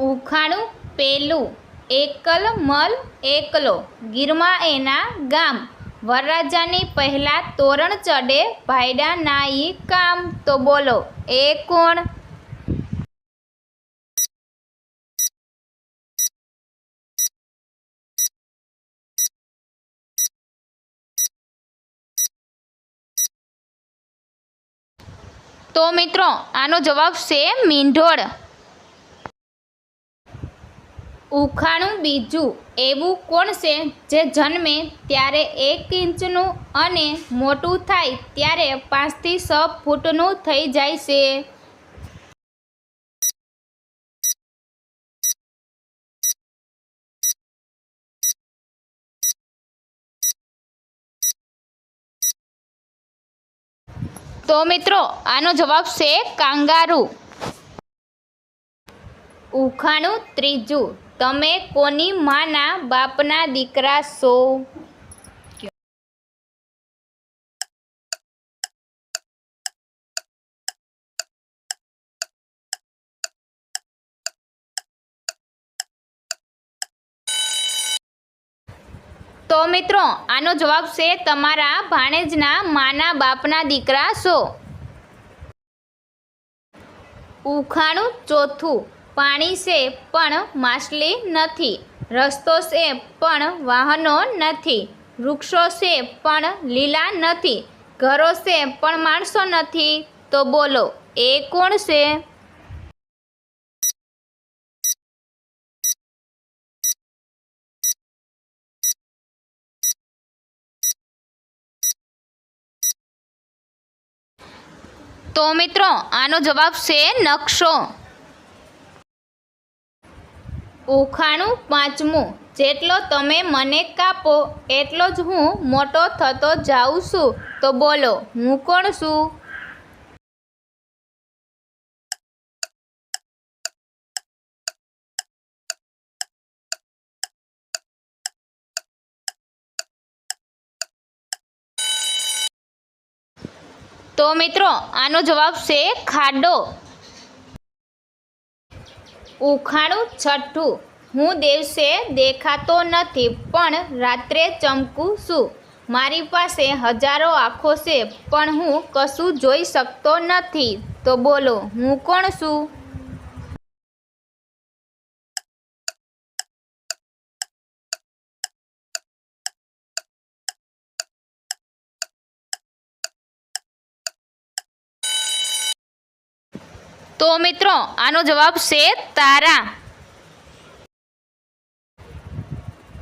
ઉખાણું, પેલું, એકલ, મલ, એકલો. ગીરમાં એના ગામ. વરરાજાની પહેલા તોરણ ચડે ભાયડા નાઈ કામ. તો બોલો, એ કોણ? તો મિત્રો, આનો જવાબ છે મીંઢોળ. ઉખાણું બીજું એવું કોણ છે જે જન્મે ત્યારે એક ઇંચનું અને મોટું થાય ત્યારે પાંચથી છ ફૂટનું થઈ જાય છે? તો મિત્રો, આનો જવાબ છે કાંગારું. ઉખાણું ત્રીજું. તમે કોની માના બાપના દીકરા છો? તો મિત્રો, આનો જવાબ છે તમારા ભાણેજના માના બાપના દીકરા છો. ઉખાણું ચોથું. પાણી છે પણ માછલી નથી. રસ્તો છે પણ વાહનો નથી. વૃક્ષો છે પણ લીલા નથી. ઘરો છે પણ માણસો નથી. તો બોલો, એ કોણ છે? તો મિત્રો, આનો જવાબ છે નકશો. ઉખાણું પાંચમું. જેટલો તમે મને કાપો, એટલો જ હું મોટો થતો જાઉં છું. તો બોલો, હું કોણ છું? તો મિત્રો, આનો જવાબ છે ખાડો. ઉખાણું છઠ્ઠું. હું દિવસે દેખાતો નથી, પણ રાત્રે ચમકું છું. મારી પાસે હજારો આંખો છે, પણ હું કશું જોઈ શકતો નથી. તો બોલો, હું કોણ છું? તો મિત્રો, આનો જવાબ છે તારા.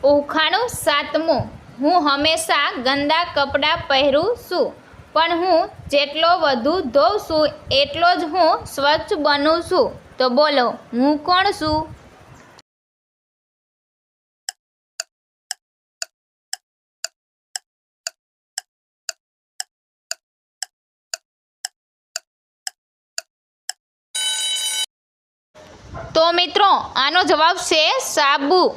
ઓખાણું સાતમું. હું હંમેશા ગંદા કપડાં પહેરું છું, પણ હું જેટલો વધુ ધોઉં છું, એટલો જ હું સ્વચ્છ બનું છું. તો બોલો, હું કોણ છું? તો મિત્રો, આનો જવાબ છે સાબુ.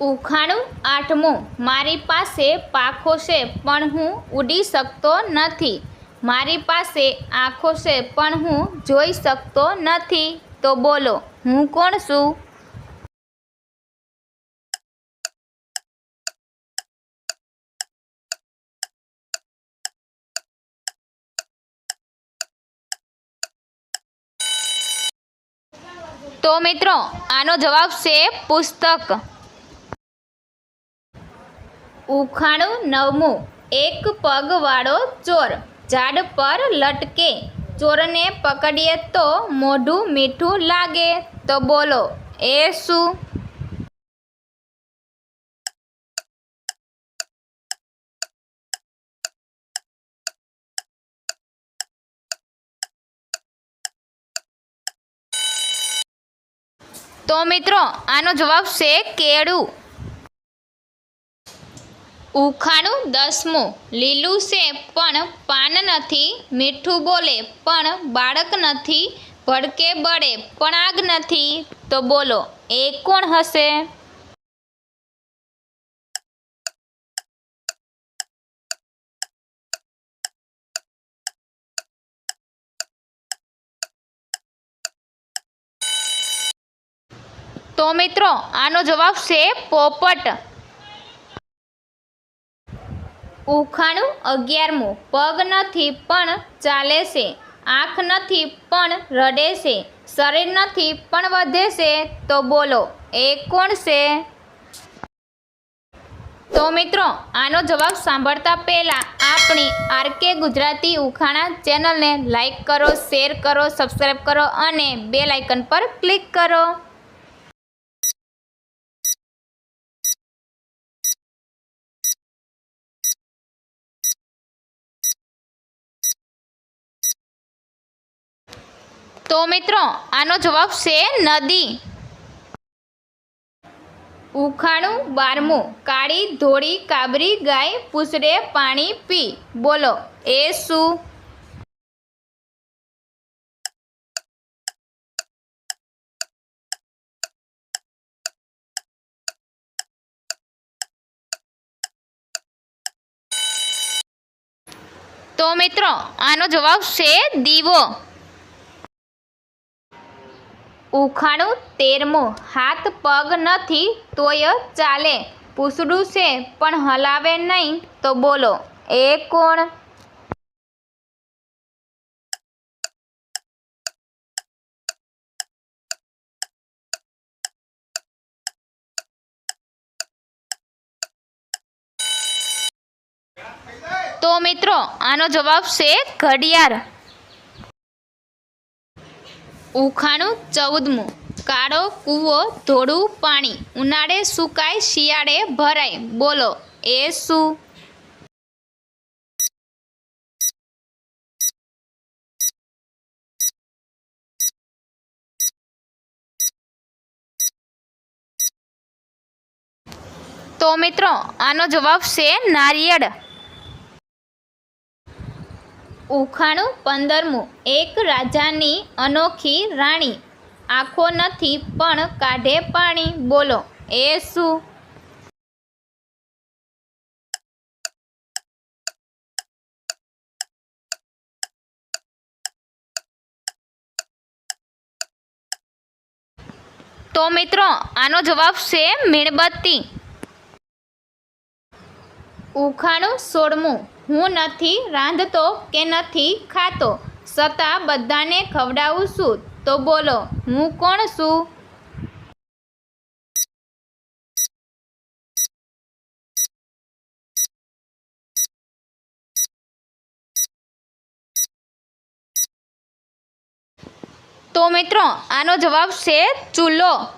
ઉખાણું આઠમું. મારી પાસે પાખો છે, પણ હું ઉડી શકતો નથી. મારી પાસે આંખો છે, પણ હું જોઈ શકતો નથી. તો બોલો, હું કોણ છું? તો મિત્રો, આનો જવાબ છે પુસ્તક. ઉખાણું નવમું, એક પગવાળો ચોર, ઝાડ પર લટકે. ચોરને પકડીએ તો મોઢું મીઠું લાગે. તો બોલો, એ શું? તો મિત્રો, આનો જવાબ છે કેળું. ઉખાણું દસમું. લીલું છે પણ પાન નથી, મીઠું બોલે પણ બાળક નથી, ભડકે બળે પણ આગ નથી. તો બોલો, એ કોણ હશે? તો મિત્રો, આનો જવાબ છે પોપટ. ઉખાણું અગિયારમું. પગ નથી, પણ ચાલે છે. આંખ નથી, પણ રડે છે. શરીર નથી, પણ વધે છે. તો બોલો, એ કોણ છે? તો મિત્રો, આનો જવાબ સાંભળતા પહેલાં આપણી આરકે ગુજરાતી ઉખાણા ચેનલને લાઈક કરો, શેર કરો સબસ્ક્રાઈબ કરો અને બે લાઇકન પર ક્લિક કરો. તો મિત્રો, આનો જવાબ છે નદી. ઉખાણું, બારમું. કાળી, ધોળી, કાબરી, ગાય પૂછડે પાણી, પી. બોલો, એ શું? તો મિત્રો, આનો જવાબ છે દીવો. ઉખાણું તેરમું. હાથ પગ નથી તોય ચાલે. પૂસડું છે, પણ હલાવે નહીં તો બોલો, એ કોણ? તો મિત્રો, આનો જવાબ છે ઘડિયાળ. ઉખાણું ચૌદમું. કાળો કૂવો ધોળું પાણી. ઉનાળે સુકાય, શિયાળે ભરાય. બોલો, એ શું? તો મિત્રો, આનો જવાબ છે નારિયેળ. ઉખાણું પંદરમું. એક રાજાની અનોખી રાણી. આંખો નથી, પણ કાઢે પાણી. બોલો, એ શું? તો મિત્રો, આનો જવાબ છે મીણબત્તી. ઉખાણું સોળમું. હું નથી રાંધતો કે નથી ખાતો? છતાં બધાને ખવડાવું છું. તો બોલો, હું કોણ છું? તો મિત્રો, આનો જવાબ છે ચૂલો.